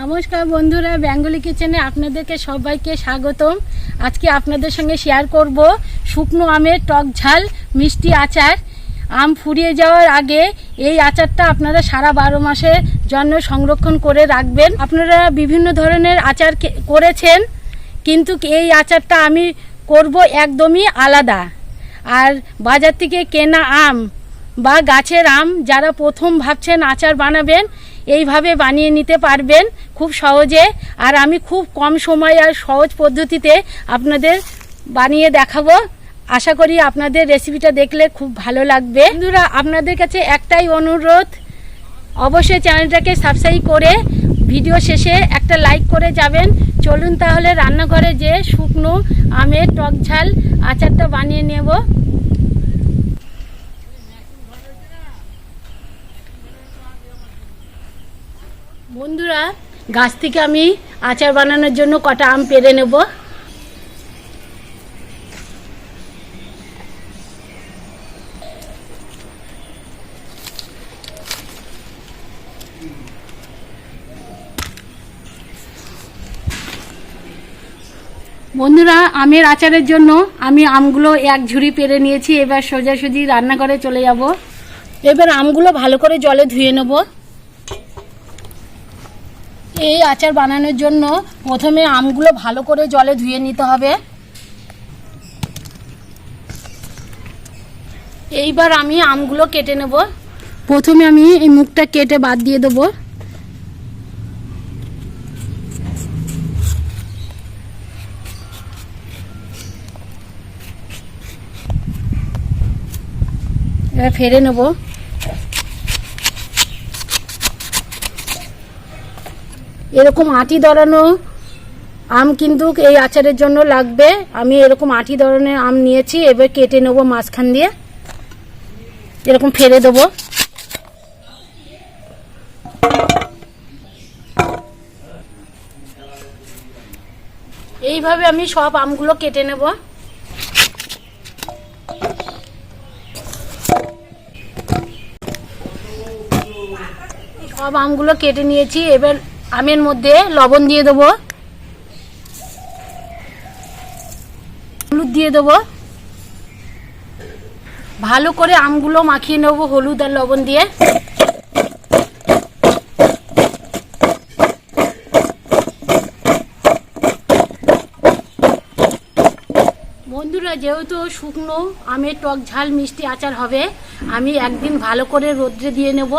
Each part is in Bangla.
নমস্কার বন্ধুরা, বেঙ্গলি কিচেনে আপনাদেরকে সবাইকে স্বাগতম। আজকে আপনাদের সঙ্গে শেয়ার করব শুকনো আমের টক ঝাল, মিষ্টি আচার। আম ফুরিয়ে যাওয়ার আগে এই আচারটা আপনারা সারা বারো মাসের জন্য সংরক্ষণ করে রাখবেন। আপনারা বিভিন্ন ধরনের আচার করেছেন, কিন্তু এই আচারটা আমি করব একদমই আলাদা। আর বাজার থেকে কেনা আম বা গাছের আম, যারা প্রথম ভাবছেন আচার বানাবেন এইভাবে বানিয়ে নিতে পারবেন খুব সহজে। আর আমি খুব কম সময় আর সহজ পদ্ধতিতে আপনাদের বানিয়ে দেখাবো। আশা করি আপনাদের রেসিপিটা দেখলে খুব ভালো লাগবে। বন্ধুরা, আপনাদের কাছে একটাই অনুরোধ, অবশ্যই চ্যানেলটাকে সাবস্ক্রাইব করে ভিডিও শেষে একটা লাইক করে যাবেন। চলুন তাহলে রান্নাঘরে যে শুকনো আমের টক ঝাল, আচারটা বানিয়ে নেব। বন্ধুরা, গাছ থেকে আমি আচার বানানোর জন্য কটা আম পেরে নেব। বন্ধুরা, আমের আচারের জন্য আমি আমগুলো এক ঝুড়ি পেরে নিয়েছি। এবার সোজাসুজি রান্নাঘরে চলে যাব। এবার আমগুলো ভালো করে জলে ধুয়ে নেব। এই আচার বানানোর জন্য প্রথমে আমগুলো ভালো করে জলে ধুয়ে নিতে হবে। এইবার আমি আমগুলো কেটে নেব। প্রথমে আমি এই মুখটা কেটে বাদ দিয়ে দেবো। এবার ফেরে নেব। এরকম আটি ধরানো আম কিন্তু এই আচারের জন্য লাগবে। আমি এরকম আটি ধরনের আম নিয়েছি, এবার কেটে নেব মাঝখান দিয়ে। এরকম ফেলে দেবো। এইভাবে আমি সব আমগুলো কেটে নেব। সব আমগুলো কেটে নিয়েছি, এবার আমের মধ্যে লবণ দিয়ে দেবো। হলুদ দিয়ে দেবো। ভালো করে আমগুলো মাখিয়ে নেব হলুদ আর লবণ দিয়ে। বন্ধুরা, যেহেতু শুকনো আমের টক ঝাল মিষ্টি আচার হবে, আমি একদিন ভালো করে রোদ্রে দিয়ে নেব।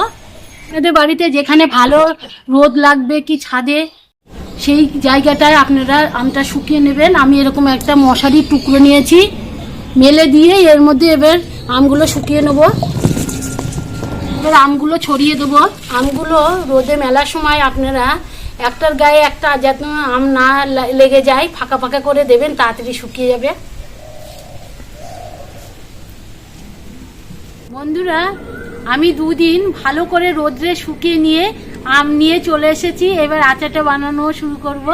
আপনাদের বাড়িতে যেখানে ভালো রোদ লাগবে কি ছাদে, সেই জায়গাটায় আপনারা আমটা শুকিয়ে নেবেন। আমি এরকম একটা মশারি টুকরো নিয়েছি, মেলে দিয়ে এর মধ্যে এবার আমগুলো শুকিয়ে নেব। এবার আমগুলো ছড়িয়ে দেবো। আমগুলো রোদে মেলার সময় আপনারা একটার গায়ে একটা যাতে আম না লেগে যায়, ফাঁকা ফাঁকা করে দেবেন, তাড়াতাড়ি শুকিয়ে যাবে। বন্ধুরা আমি দুদিন ভালো করে রোদ্রে শুকিয়ে নিয়ে আম নিয়ে চলে এসেছি। এবার আচারটা বানানো শুরু করব।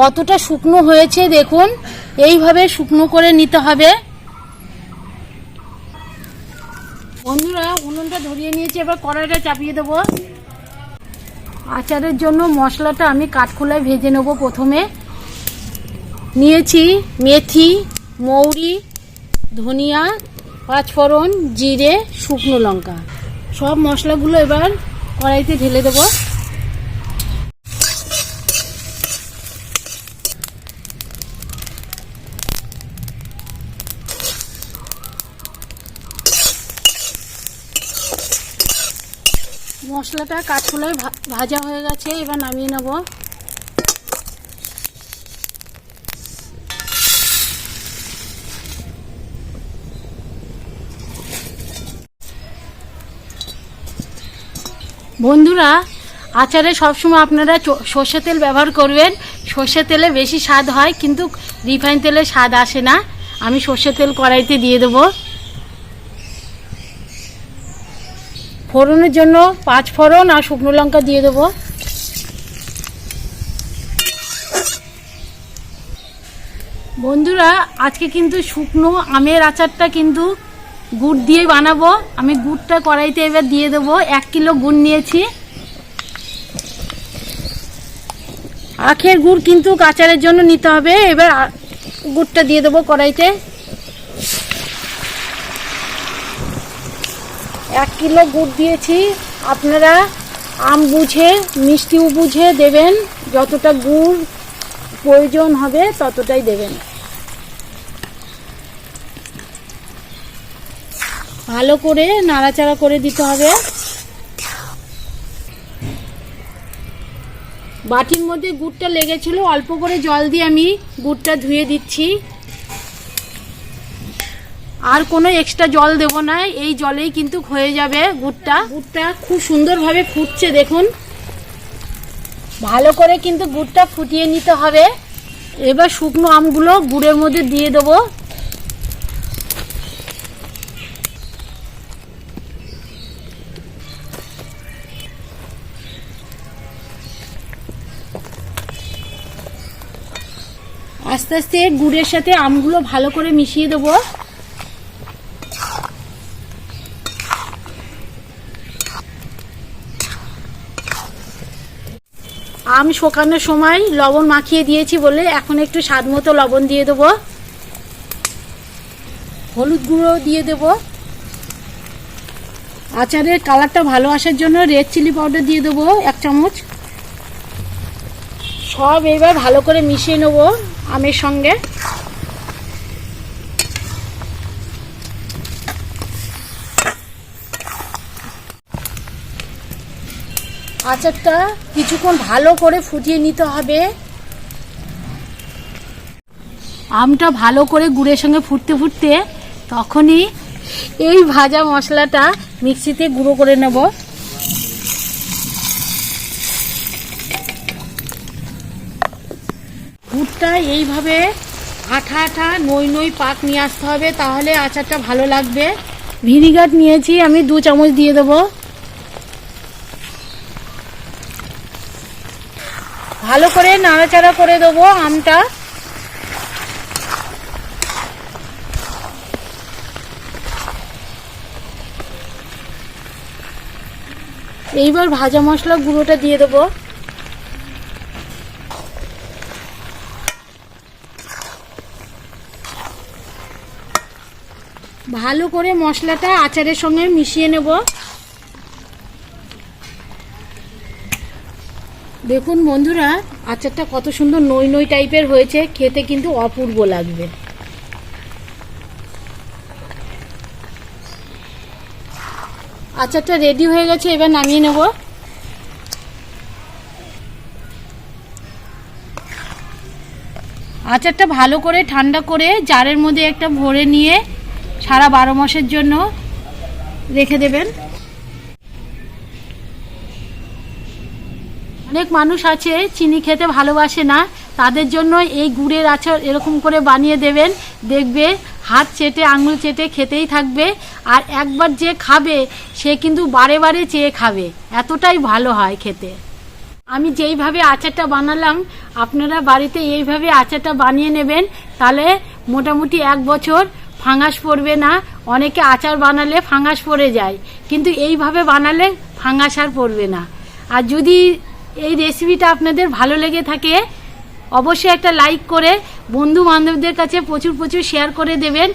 কতটা শুকনো হয়েছে দেখুন। এইভাবে শুকনো করে নিতে হবে। বন্ধুরা, উনুনটা ধরিয়ে নিয়েছি, এবার কড়াইটা চাপিয়ে দেবো। আচারের জন্য মশলাটা আমি কাঠখোলায় ভেজে নেব প্রথমে। নিয়েছি মেথি, মৌরি, ধনিয়া পাঁচফোড়ন জিরে, শুকনো লঙ্কা। সব মশলাগুলো এবার কড়াইতে ঢেলে দেবো। মশলাটা কাঠখোলায় ভা- ভাজা হয়ে গেছে, এবার নামিয়ে নেব। বন্ধুরা, আচারে সবসময় আপনারা সর্ষে তেল ব্যবহার করবেন। সর্ষে তেলে বেশি স্বাদ হয়, কিন্তু রিফাইন তেলে স্বাদ আসে না। আমি সর্ষে তেল কড়াইতে দিয়ে দেবো। ফোড়নের জন্য পাঁচ ফোড়ন আর শুকনো লঙ্কা দিয়ে দেবো। বন্ধুরা, আজকে কিন্তু শুকনো আমের আচারটা কিন্তু গুড় দিয়ে বানাবো। আমি গুড়টা কড়াইতে এবার দিয়ে দেবো। এক কিলো গুড় নিয়েছি। আখের গুড় কিন্তু আচারের জন্য নিতে হবে। এবার গুড়টা দিয়ে দেবো কড়াইতে। এক কিলো গুড় দিয়েছি। আপনারা আম বুঝে, মিষ্টিও বুঝে দেবেন। যতটা গুড় প্রয়োজন হবে ততটাই দেবেন। ভালো করে নাড়াচাড়া করে দিতে হবে। বাটির মধ্যে গুড়টা লেগেছিল, অল্প করে জল দিয়ে আমি গুড়টা ধুয়ে দিচ্ছি। আর কোনো এক্সট্রা জল দেব না, এই জলেই কিন্তু হয়ে যাবে গুড়টা। গুড়টা খুব সুন্দরভাবে ফুটছে, দেখুন। ভালো করে কিন্তু গুড়টা ফুটিয়ে নিতে হবে। এবার শুকনো আমগুলো গুড়ের মধ্যে দিয়ে দেবো। আস্তে আস্তে গুড়ের সাথে আমগুলো ভালো করে মিশিয়ে দেবো। আম শোকানোর সময় লবণ মাখিয়ে দিয়েছি বলে এখন একটু স্বাদ মতো লবণ দিয়ে দেবো। হলুদ গুঁড়ো দিয়ে দেবো। আচারের কালারটা ভালো আসার জন্য রেড চিলি পাউডার দিয়ে দেবো এক চামচ। সব এবার ভালো করে মিশিয়ে নেব। আমের সঙ্গে। আচারটা কিছুক্ষণ ভালো করে ফুটিয়ে নিতে হবে। আমটা ভালো করে গুড়ের সঙ্গে ফুটতে ফুটতে তখনই এই ভাজা মশলাটা মিক্সিতে গুঁড়ো করে নেব। গুড়টা এইভাবে আঠা আঠা নই নই পাক নিয়ে আসতে হবে, তাহলে আচারটা ভালো লাগবে। ভিনিগার নিয়েছি, আমি দু চামচ দিয়ে দেবো। ভালো করে নাড়াচাড়া করে দেবো আমটা। এইবার ভাজা মশলা গুঁড়োটা দিয়ে দেবো। ভালো করে মশলাটা আচারের সঙ্গে মিশিয়ে নেব। দেখুন বন্ধুরা, আচারটা কত সুন্দর নই নই টাইপের হয়েছে, খেতে কিন্তু অপূর্ব লাগবে। আচারটা রেডি হয়ে গেছে, এবার নামিয়ে নেব। আচারটা ভালো করে ঠান্ডা করে জারের মধ্যে একটা ভরে নিয়ে সারা বারো মাসের জন্য রেখে দেবেন। অনেক মানুষ আছে, চিনি খেতে ভালোবাসে না, তাদের জন্য এই গুড়ের আচার এরকম করে বানিয়ে দেবেন। দেখবে হাত চেটে, আঙুল চেটে খেতেই থাকবে। আর একবার যে খাবে, সে কিন্তু বারে বারে চেয়ে খাবে। এতটাই ভালো হয় খেতে। আমি যেইভাবে আচারটা বানালাম, আপনারা বাড়িতে এইভাবে আচারটা বানিয়ে নেবেন। তাহলে মোটামুটি এক বছর ফাঙ্গাস পড়বে না, অনেকে আচার বানালে ফাঙ্গাস পড়ে যায়, কিন্তু এইভাবে বানালে ফাঙ্গাস আর পড়বে না। আর যদি এই রেসিপিটা আপনাদের ভালো লেগে থাকে, অবশ্যই একটা লাইক করে বন্ধু বান্ধবদের কাছে প্রচুর প্রচুর শেয়ার করে দেবেন।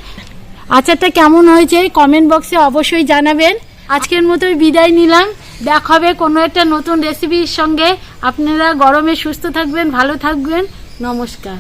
আচারটা কেমন হয়েছে কমেন্ট বক্সে অবশ্যই জানাবেন। আজকের মতোই বিদায় নিলাম। দেখা হবে কোনো একটা নতুন রেসিপির সঙ্গে। আপনারা গরমে সুস্থ থাকবেন, ভালো থাকবেন। নমস্কার।